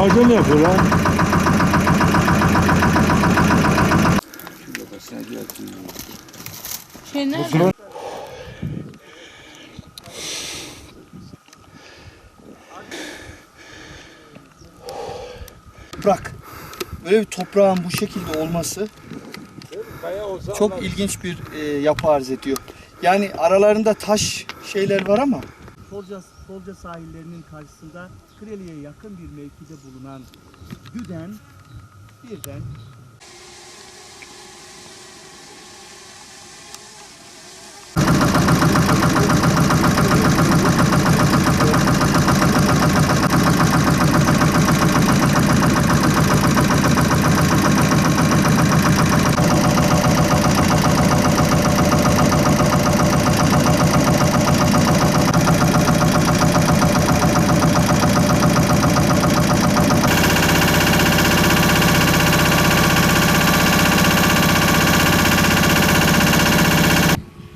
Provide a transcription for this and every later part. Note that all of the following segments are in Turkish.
Ne yapıyor lan? Şey nerede? Toprak. Böyle bir toprağın bu şekilde olması çok ilginç bir e, yapı arz ediyor. Yani aralarında taş şeyler var ama Solca, Solca sahillerinin karşısında Kreli'ye yakın bir mevkide bulunan Düden birden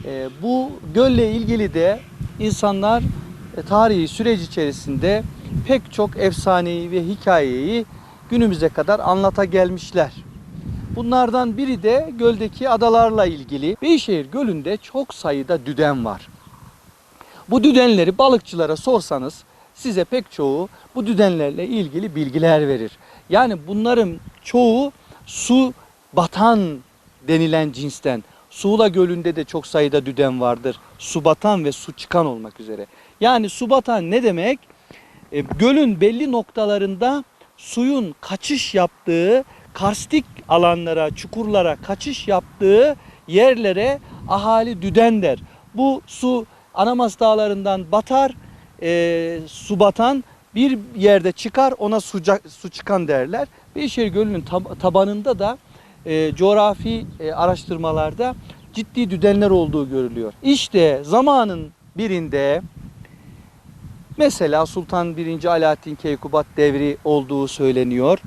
E, bu gölle ilgili de insanlar e, tarihi süreç içerisinde pek çok efsaneyi ve hikayeyi günümüze kadar anlata gelmişler. Bunlardan biri de göldeki adalarla ilgili. Beyşehir Gölü'nde çok sayıda düden var. Bu düdenleri balıkçılara sorsanız size pek çoğu bu düdenlerle ilgili bilgiler verir. Yani bunların çoğu su batan denilen cinsten. Suğla Gölü'nde de çok sayıda düden vardır. Su batan ve su çıkan olmak üzere. Yani su batan ne demek? E, gölün belli noktalarında suyun kaçış yaptığı karstik alanlara, çukurlara kaçış yaptığı yerlere ahali düden der. Bu su Anamas dağlarından batar, e, su batan bir yerde çıkar ona sucak, su çıkan derler. Beyşehir Gölü'nün tab- tabanında da e, coğrafi e, araştırmalarda ciddi düdenler olduğu görülüyor. İşte zamanın birinde mesela Sultan 1. Alaaddin Keykubat devri olduğu söyleniyor.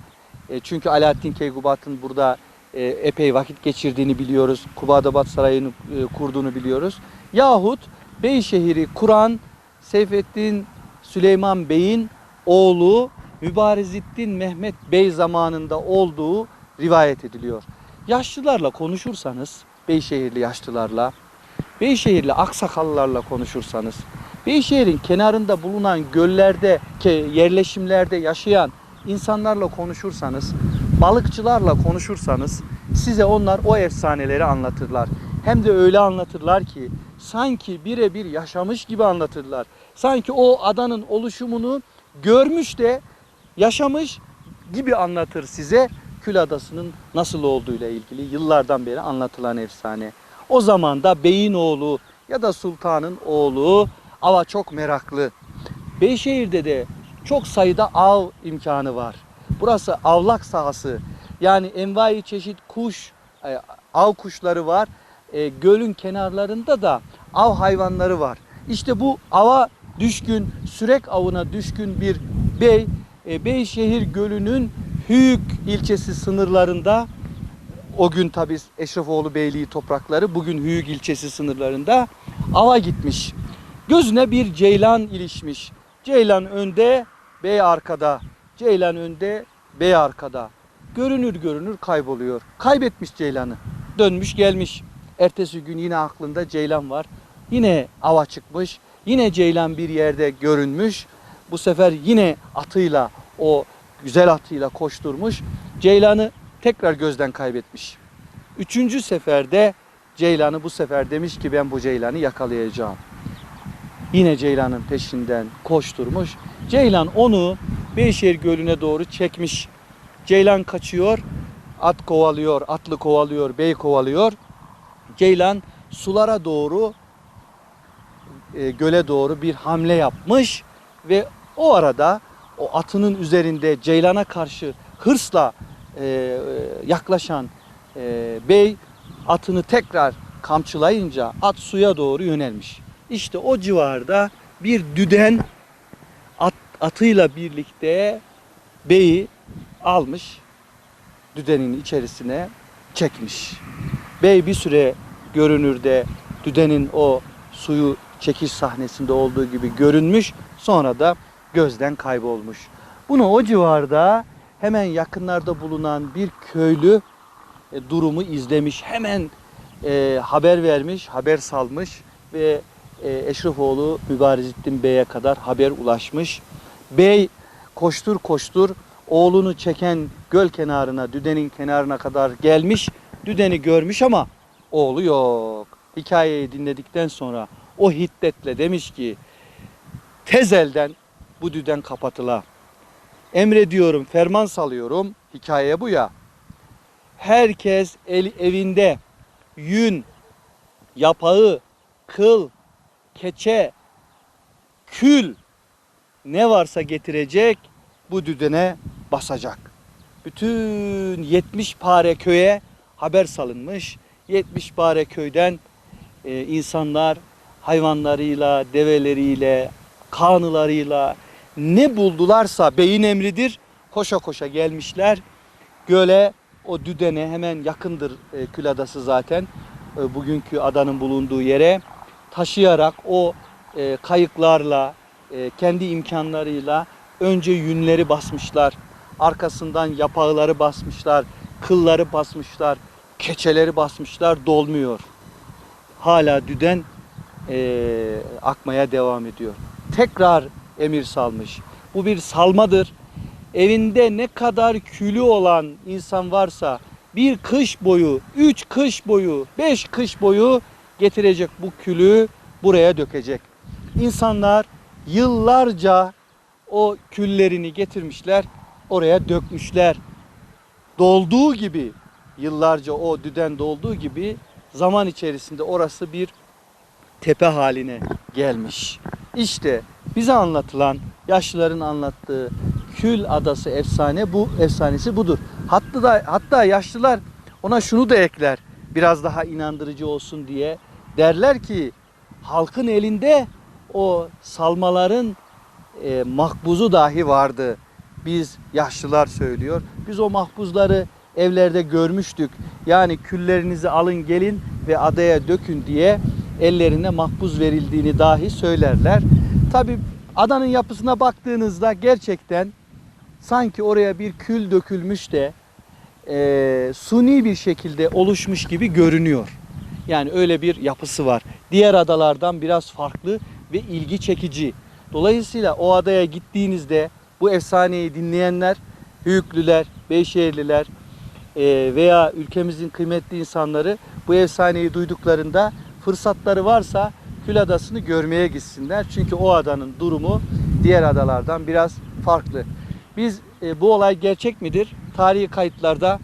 E, çünkü Alaaddin Keykubat'ın burada e, epey vakit geçirdiğini biliyoruz. Kubadabat Sarayı'nı e, kurduğunu biliyoruz. Yahut Beyşehir'i kuran Seyfettin Süleyman Bey'in oğlu Mübareziddin Mehmet Bey zamanında olduğu rivayet ediliyor. Yaşlılarla konuşursanız, Beyşehirli yaşlılarla, Beyşehirli aksakallılarla konuşursanız, Beyşehir'in kenarında bulunan göllerde, yerleşimlerde yaşayan insanlarla konuşursanız, balıkçılarla konuşursanız size onlar o efsaneleri anlatırlar. Hem de öyle anlatırlar ki sanki birebir yaşamış gibi anlatırlar. Sanki o adanın oluşumunu görmüş de yaşamış gibi anlatır size Kül Adası'nın nasıl olduğuyla ilgili yıllardan beri anlatılan efsane. O zaman da beyin oğlu ya da sultanın oğlu ava çok meraklı. Beyşehir'de de çok sayıda av imkanı var. Burası avlak sahası. Yani envai çeşit kuş, e, av kuşları var. E, gölün kenarlarında da av hayvanları var. İşte bu ava düşkün, sürek avına düşkün bir bey, e, Beyşehir Gölü'nün Hüyük ilçesi sınırlarında o gün tabi Eşrefoğlu Beyliği toprakları bugün Hüyük ilçesi sınırlarında ava gitmiş. Gözüne bir ceylan ilişmiş. Ceylan önde, bey arkada. Ceylan önde, bey arkada. Görünür görünür kayboluyor. Kaybetmiş ceylanı. Dönmüş gelmiş. Ertesi gün yine aklında ceylan var. Yine ava çıkmış. Yine ceylan bir yerde görünmüş. Bu sefer yine atıyla o güzel atıyla koşturmuş. Ceylanı tekrar gözden kaybetmiş. Üçüncü seferde Ceylan'ı bu sefer demiş ki ben bu Ceylan'ı yakalayacağım. Yine Ceylan'ın peşinden koşturmuş. Ceylan onu Beyşehir Gölü'ne doğru çekmiş. Ceylan kaçıyor, at kovalıyor, atlı kovalıyor, bey kovalıyor. Ceylan sulara doğru, e, göle doğru bir hamle yapmış ve o arada o atının üzerinde Ceylan'a karşı hırsla e, yaklaşan e, bey atını tekrar kamçılayınca at suya doğru yönelmiş. İşte o civarda bir düden at, atıyla birlikte beyi almış düdenin içerisine çekmiş. Bey bir süre görünürde düdenin o suyu çekiş sahnesinde olduğu gibi görünmüş sonra da gözden kaybolmuş. Bunu o civarda hemen yakınlarda bulunan bir köylü e, durumu izlemiş. Hemen e, haber vermiş, haber salmış ve e, Eşrefoğlu Mübarizettin Bey'e kadar haber ulaşmış. Bey koştur koştur oğlunu çeken göl kenarına, düdenin kenarına kadar gelmiş. Düdeni görmüş ama oğlu yok. Hikayeyi dinledikten sonra o hiddetle demiş ki tez elden bu düden kapatıla. Emrediyorum, ferman salıyorum. Hikaye bu ya. Herkes el, evinde yün, yapağı, kıl, keçe, kül ne varsa getirecek bu düdene basacak. Bütün 70 pare köye haber salınmış. 70 pare köyden e, insanlar hayvanlarıyla, develeriyle, kanılarıyla ne buldularsa beyin emridir. Koşa koşa gelmişler. Göle o düdene hemen yakındır e, Kül Adası zaten. E, bugünkü adanın bulunduğu yere taşıyarak o e, kayıklarla e, kendi imkanlarıyla önce yünleri basmışlar. Arkasından yapağları basmışlar, kılları basmışlar, keçeleri basmışlar dolmuyor. Hala düden e, akmaya devam ediyor. Tekrar emir salmış. Bu bir salmadır. Evinde ne kadar külü olan insan varsa bir kış boyu, üç kış boyu, beş kış boyu getirecek bu külü buraya dökecek. İnsanlar yıllarca o küllerini getirmişler, oraya dökmüşler. Dolduğu gibi, yıllarca o düden dolduğu gibi zaman içerisinde orası bir tepe haline gelmiş. İşte bize anlatılan, yaşlıların anlattığı Kül Adası efsane bu efsanesi budur. Hatta da hatta yaşlılar ona şunu da ekler. Biraz daha inandırıcı olsun diye derler ki halkın elinde o salmaların e, makbuzu dahi vardı. Biz yaşlılar söylüyor. Biz o makbuzları evlerde görmüştük. Yani küllerinizi alın gelin ve adaya dökün diye ellerine makbuz verildiğini dahi söylerler. Tabi adanın yapısına baktığınızda gerçekten sanki oraya bir kül dökülmüş de e, suni bir şekilde oluşmuş gibi görünüyor. Yani öyle bir yapısı var. Diğer adalardan biraz farklı ve ilgi çekici. Dolayısıyla o adaya gittiğinizde bu efsaneyi dinleyenler, Hüyüklüler, Beyşehirliler e, veya ülkemizin kıymetli insanları bu efsaneyi duyduklarında fırsatları varsa Kül Adası'nı görmeye gitsinler. Çünkü o adanın durumu diğer adalardan biraz farklı. Biz e, bu olay gerçek midir? Tarihi kayıtlarda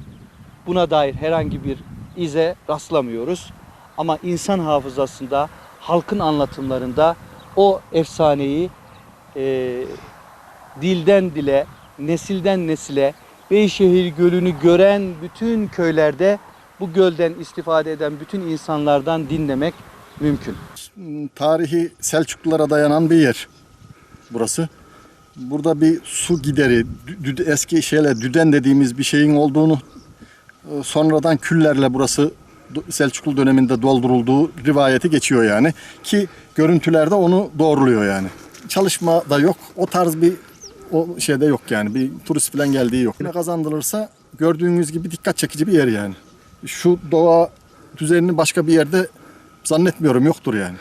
buna dair herhangi bir ize rastlamıyoruz. Ama insan hafızasında, halkın anlatımlarında o efsaneyi e, dilden dile, nesilden nesile Beyşehir Gölü'nü gören bütün köylerde bu gölden istifade eden bütün insanlardan dinlemek mümkün. tarihi Selçuklulara dayanan bir yer burası. Burada bir su gideri, eski şeyle düden dediğimiz bir şeyin olduğunu e, sonradan küllerle burası Selçuklu döneminde doldurulduğu rivayeti geçiyor yani. Ki görüntülerde onu doğruluyor yani. Çalışma da yok. O tarz bir o şeyde yok yani. Bir turist falan geldiği yok. Ne kazandırılırsa gördüğünüz gibi dikkat çekici bir yer yani. Şu doğa düzenini başka bir yerde zannetmiyorum yoktur yani.